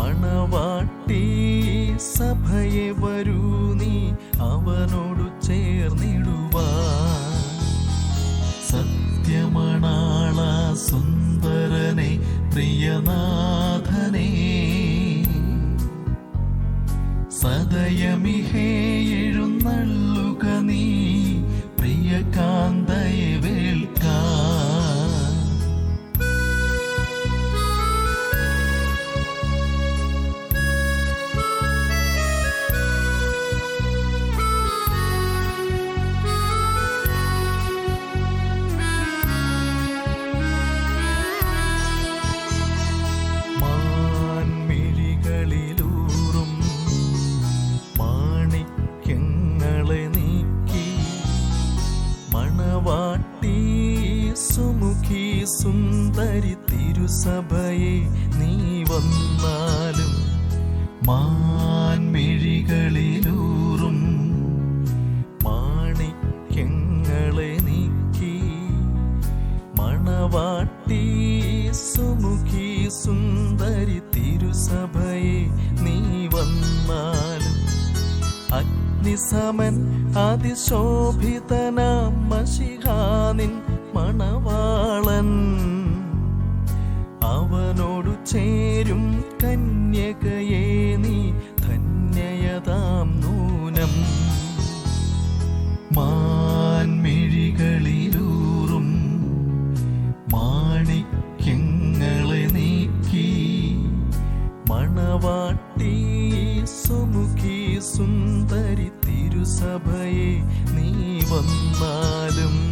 മണവാട്ടി സഭയെ വരൂ നീ അവനോടു ചേർന്നിടുവാ. സത്യമണാള സുന്ദരനെ പ്രിയനാഥനെ. സദയമിഹേ എഴുന്നള്ളുക സുമുഖി സുന്ദരി തിരുസഭയെ നീ വന്നാലും മാൻമിഴികളിലൂറും മാണിക്യങ്ങളെ നീക്കി മണവാട്ടി സുമുഖി സുന്ദരി തിരുസഭയെ നീ വന്നാലും അഗ്നിസമൻ അതിശോഭിതനാം മഷിഹാനിൻ മണവാളൻ. അവനോടു ചേരും കന്യകയെ നീ ധന്യയതാം നൂനം. മാൻമിഴികളിലൂറും മാണിക്യങ്ങളെ നീക്കി. മണവാട്ടി സുമുഖി സുന്ദരി തിരുസഭയെ നീ വന്നാ